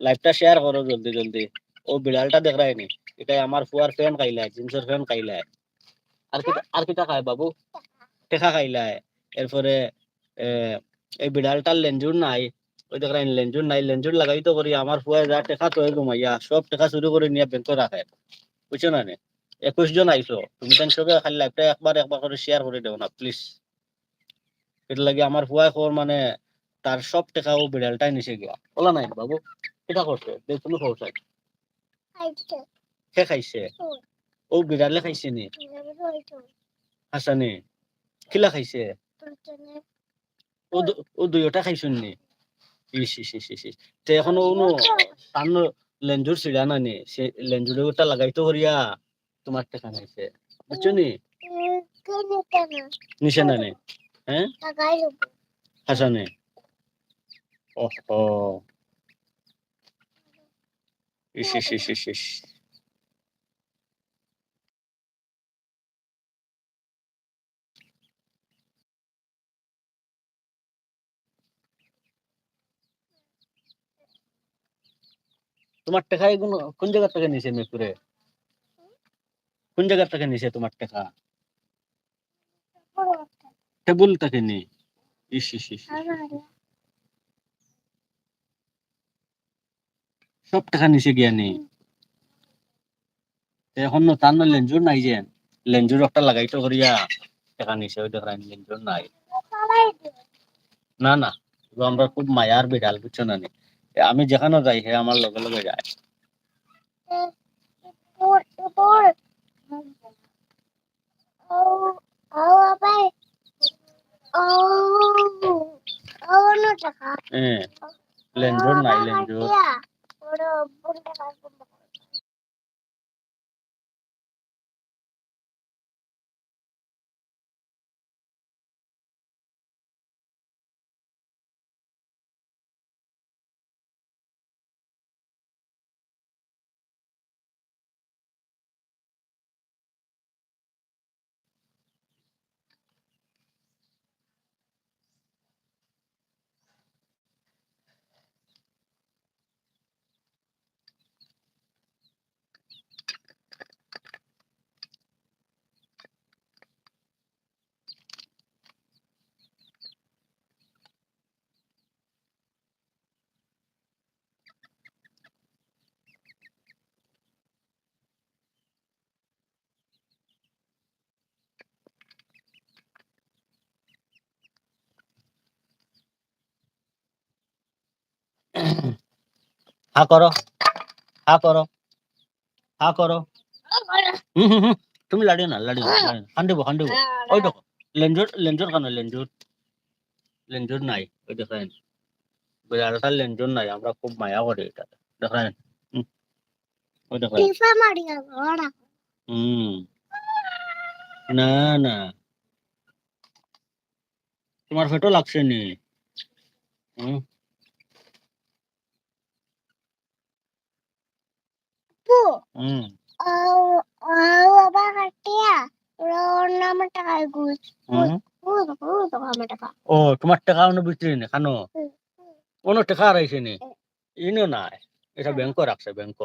লাইভটা শেয়ার করো জলদি জলদি। ও বিড়ালটা দেখ রায় নি। এটা আমার ফুয়ার ফ্যান খাইলায় জিন্সের ফ্যান খাইলায় আর কি আর কিটা খায় বাবু? টেকা খাইলায় এরপরে এই বিড়ালটার লেঞ্জুর নাই। ওই দেখ রায় লেঞ্জুর নাই। লেঞ্জুর লাগাই তো করি আমার ফুয়া যা টেকা তো ঘুমাইয়া সব টেকা চুরি করে নিয়ে ব্যাংকে রাখে বুঝছ না নে? একুশ জন আইছো তুমি তেন সবে খালি লাইভটা একবার একবার করে শেয়ার করে দেও না প্লিজ এটা লাগে আমার ফুয়া খবর মানে তার সব টেকা ও বিড়ালটাই নিচে গিয়া বলা নাই বাবু। এটা করছে দেখ তুমি খাওছে সে খাইছে। হুম। ও বিড়ালে খাইছে নি। হাসানি কিলা খাইছে? ও দু- দুইটা খাইছুন নি। ইস ইস ইস ইস। তে এখন ও তার লেঞ্জুর ছিড়া না নি। সে লেঞ্জুর ওটা লাগাইতো করিয়া তোমার টাকা নাইছে বুঝছ নি? নিচে না? নি হ্যাঁ? হাসানি। ওহো। ইস ইস ইস ইস ইস। তোমার টাকা এগুলো কোন জায়গা থেকে নিছে মেপুরে কোন জায়গা থেকে নিছে তোমার টাকা? টেবুল থেকে নি। ইস ইস ইস। সব টাকা নিচে গিয়া নি এখন ন তার ন লেঞ্জুর নাই যে লেঞ্জুর একটা লাগাইতো করিয়া টাকা নিচে ওই দেখ লেঞ্জুর নাই না না আমরা খুব মায়ার বিড়াল বুঝছ না আমি যেখানে যাই হে আমার লগে লগে যায় হ্যাঁ লেঞ্জুর নাই লেঞ্জুর বলে আসবেন হা করো হা করো হা করো তুমি লাড়িও না লাড়িও না লাড়িও না। খান্দিব খান্দিব ওই দেখো লেঞ্জুর লেঞ্জুর কেন লেঞ্জুর লেঞ্জুর নাই ওই দেখেন বিড়ালটার লেঞ্জুর নাই আমরা খুব মায়া করি এটা দেখেন ওই দেখেন হুম না না তোমার পেটও লাগছে নি হুম হুম হুম ও তোমার টাকা অন্য বিক্রি নে খানো কোনো অন্য টাকা রাইছে নি ইনো নাই এটা ব্যাংক রাখছে ব্যাংক